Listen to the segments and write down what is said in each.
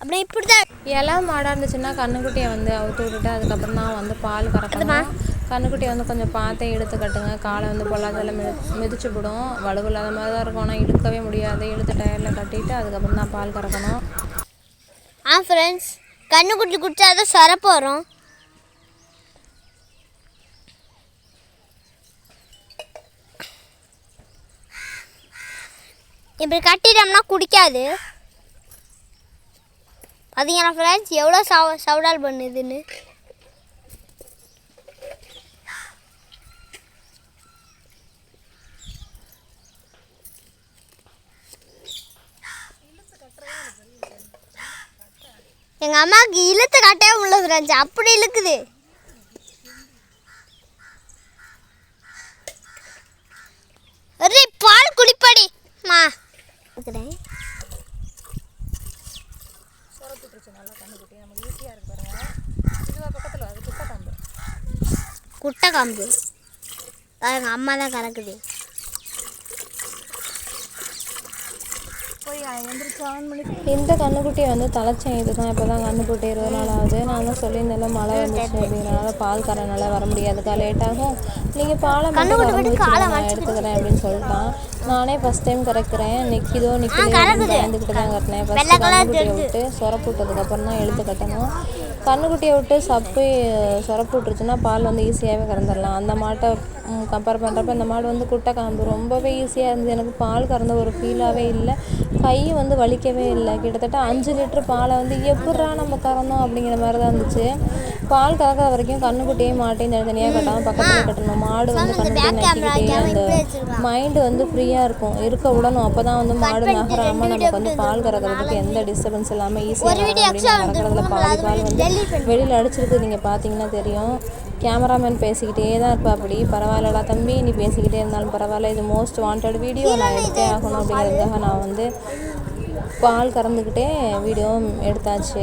அப்படியே இப்படி தான் இலை மாடாக இருந்துச்சுன்னா கண்ணுக்குட்டியை வந்து அவுத்து விட்டுட்டு அதுக்கப்புறம் தான் வந்து பால் கறக்கணும். கண்ணுக்குட்டியை வந்து கொஞ்சம் பார்த்தே இழுத்து கட்டுங்க. காலை வந்து பொல்லாதெல்லாம் மிதி மிதிச்சு விடும். வலுவில்லாத மாதிரி தான் இருக்கும். ஆனால் இழுக்கவே முடியாது. இழுத்து டயரில் கட்டிட்டு அதுக்கப்புறம் தான் பால் கறக்கணும். ஆ ஃப்ரெண்ட்ஸ் கண்ணுக்குட்டி குடிச்சா தான் சொரப்பு வரும். இப்படி கட்டிட்டோம்னா குடிக்காது. பார்த்தீங்களா ஃப்ரெண்ட்ஸ் எவ்வளோ சவ சவுடால் பண்ணுதுன்னு. எங்கள் அம்மாவுக்கு இழுத்து கட்டவே முடியல ஃப்ரெண்ட்ஸ் அப்படி இழுக்குது அரே பால் குடிப்படி மா இருக்கிறேன் புறத்துட்டுருச்சு நல்லா கண்ணுக்குட்டி நமக்கு ஈஸியாக இருக்கு பாருங்க. இதுவா பக்கத்தில் அது குட்டை காம்பு. குட்டை காம்பு. எங்கள் அம்மா தான் கறக்குது. இந்த கண்ணுக்குட்டியை வந்து தலைச்சேன் இதுதான் இப்போ தான் கண்ணு போட்டு இருபது நாள் ஆகுது. நான் தான் சொல்லியிருந்தேன்ல மழை வந்துச்சு அப்படிங்கிறனால பால் கறனால வர முடியாதுக்கா லேட் ஆகும். நீங்கள் பாலை மட்டும் கறந்து வச்சுருங்க நான் எடுத்துக்கிறேன் அப்படின்னு சொல்லிட்டான். நானே ஃபஸ்ட் டைம் கறக்கிறேன். நிற்கிதோ நிற்கிதோ பயந்துக்கிட்டு தான் கட்டினேன் ஃபஸ்ட்டு கண்ணுக்குட்டியை விட்டு சொரப்பு விட்டதுக்கப்புறம் தான் எழுத்து கட்டணும். கண்ணுக்குட்டியை விட்டு சப்பு சொரப்பு விட்டுருச்சுன்னா பால் வந்து ஈஸியாகவே கறந்துடலாம். அந்த மாட்டை கம்பேர் பண்ணுறப்ப இந்த மாடு வந்து குட்டை காம்பு. ரொம்பவே ஈஸியாக இருந்தது. எனக்கு பால் கறந்த ஒரு ஃபீலாகவே இல்லை. கை வந்து வலிக்கவே இல்லை. கிட்டத்தட்ட அஞ்சு லிட்டர் பாலை வந்து எப்பட்றா நம்ம கறந்தோம் அப்படிங்கிற மாதிரி தான் இருந்துச்சு. பால் கறக்கிற வரைக்கும் கண்ணுக்குட்டியும் மாட்டையும் தனித்தனியாக கட்டாமல் பக்கத்தில் கட்டணும். மாடு வந்து கண்ணுக்குட்டியை அந்த மைண்டு வந்து ஃப்ரீயாக இருக்கும். இருக்க விடணும். அப்போ தான் வந்து மாடு நகராமல் நமக்கு வந்து பால் கறக்கிறதுக்கு எந்த டிஸ்டர்பன்ஸ் இல்லாமல் ஈஸியாக கறக்கிறதுல பாதி பால் வந்து வெளியில் அடிச்சிருக்கு நீங்கள் பார்த்தீங்கன்னா தெரியும். கேமராமேன் பேசிக்கிட்டே தான் இருப்பா அப்படி. பரவாயில்லடா தம்பி நீ பேசிக்கிட்டே இருந்தாலும் பரவாயில்ல. இது மோஸ்ட் வாண்டட் வீடியோ நான் எடுத்தே ஆகணும் அப்படிங்கிறதுக்காக நான் வந்து பால் கறந்துக்கிட்டே வீடியோ எடுத்தாச்சு.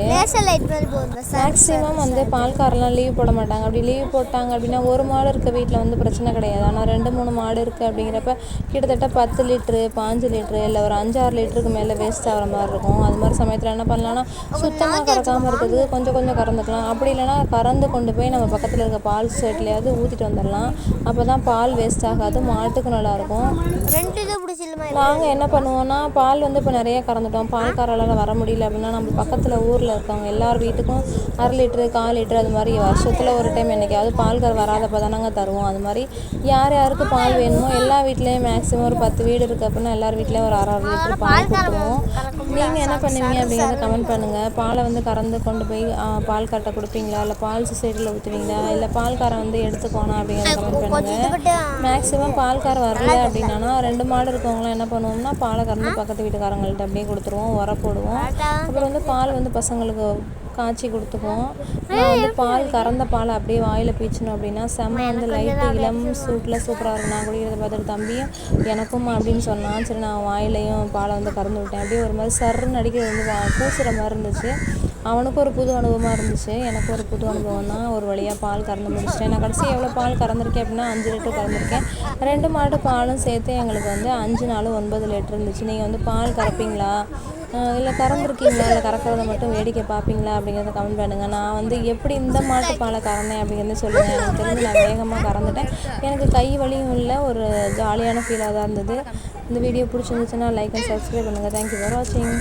மேக்ஸிமம் வந்து பால்காரெல்லாம் லீவ் போட மாட்டாங்க. அப்படி லீவ் போட்டாங்க அப்படின்னா ஒரு மாடு இருக்க வீட்டில் வந்து பிரச்சனை கிடையாது. ஆனால் ரெண்டு மூணு மாடு இருக்குது அப்படிங்கிறப்ப கிட்டத்தட்ட பத்து லிட்ரு பாஞ்சு லிட்ரு இல்லை ஒரு அஞ்சாறு லிட்டருக்கு மேலே வேஸ்ட் ஆகிற மாதிரி இருக்கும். அது மாதிரி சமயத்தில் என்ன பண்ணலாம்னா சுத்தமாக கறக்காமல் இருக்குது கொஞ்சம் கொஞ்சம் கறந்துக்கலாம். அப்படி இல்லைன்னா கறந்து கொண்டு போய் நம்ம பக்கத்தில் இருக்க பால் செட்லையாவது ஊற்றிட்டு வந்துடலாம். அப்போ தான் பால் வேஸ்ட் ஆகாது. மாட்டுக்கும் நல்லாயிருக்கும் நாங்கள் என்ன பண்ணுவோம்னா பால் வந்து இப்போ நிறைய கறந்துட்டோம் பால்காரால் வர முடியல அப்படின்னா நம்ம பக்கத்தில் ஊரில் இருக்கவங்க எல்லார் வீட்டுக்கும் அரை லிட்ரு கால் லிட்ரு அது மாதிரி வருஷத்தில் ஒரு டைம் என்னைக்காவது பால்கார் வராதப்போ தானங்க தருவோம். அது மாதிரி யார் யாருக்கு பால் வேணுமோ எல்லா வீட்லேயும் மேக்ஸிமம் ஒரு பத்து வீடு இருக்குது அப்படின்னா எல்லார் வீட்லேயும் ஒரு அரை அரை லிட்டர் பால் கொடுத்துருவோம். நீங்கள் என்ன பண்ணுவீங்க அப்படிங்கிறத கமெண்ட் பண்ணுங்கள் பாலை வந்து கறந்து கொண்டு போய் பால் கட்ட கொடுப்பீங்களா? இல்லை பால் சொசைட்டியில் ஊற்றுவீங்களா இல்லை பால்காரன் வந்து எடுத்துக்கோனா அப்படிங்கிறத கமெண்ட் பண்ணுங்கள் மேக்ஸிமம் பால்கார் வரல அப்படின்னா ரெண்டு மாடு இருக்கவங்களாம் என்ன பண்ணுவோம்னா பாலை கறந்து பக்கத்து வீட்டுக்காரங்கள்ட்ட அப்படியே கொடுத்துருவோம் உர போடுவோம். அப்புறம் வந்து பால் வந்து பசங்களுக்கு காய்ச்சி கொடுத்துக்குவோம். நான் வந்து பால் கறந்த பாலை அப்படியே வாயில் பீச்சணும் அப்படின்னா செம்ம வந்து லைட்டு இளம் சூட்டில் சூப்பராக இருக்கும். நான் குடிக்கிறத பார்த்துட்டு தம்பியும் எனக்கும் அப்படின்னு சொன்னான். சரி நான் வாயிலையும் பாலை வந்து கறந்து விட்டேன். அப்படியே ஒரு மாதிரி சர்ன்னு அடிக்கிறது வந்து பூசுகிற மாதிரி இருந்துச்சு. அவனுக்கு ஒரு புது அனுபவமாக இருந்துச்சு. எனக்கு ஒரு புது அனுபவம் தான் ஒரு வழியாக பால் கறந்து முடிச்சிட்டேன். நான் கடைசி எவ்வளோ பால் கறந்துருக்கேன் அப்படின்னா அஞ்சு லிட்டர் கறந்துருக்கேன். ரெண்டு மாட்டு பாலும் சேர்த்து எங்களுக்கு வந்து அஞ்சு நாலு ஒன்பது லிட்டர் இருந்துச்சு. நீங்கள் வந்து பால் கறப்பீங்களா? இல்லை கறந்துருக்கீங்களா? இல்லை கறக்கிறத மட்டும் வேடிக்கை பார்ப்பீங்களா? அப்படிங்கிறத கமெண்ட் பண்ணுங்கள் நான் வந்து எப்படி இந்த மாட்டு பாலை கறந்தேன் அப்படிங்கிறத சொல்லுங்கள் எனக்கு தெரிஞ்சு நான் வேகமாக கறந்துட்டேன். எனக்கு கை வலியும் இல்லை ஒரு ஜாலியான ஃபீலாக தான் இருந்தது. இந்த வீடியோ பிடிச்சிருந்துச்சுன்னா லைக் அண்ட் சப்ஸ்கிரைப் பண்ணுங்கள் தேங்க்யூ ஃபார் வாட்சிங்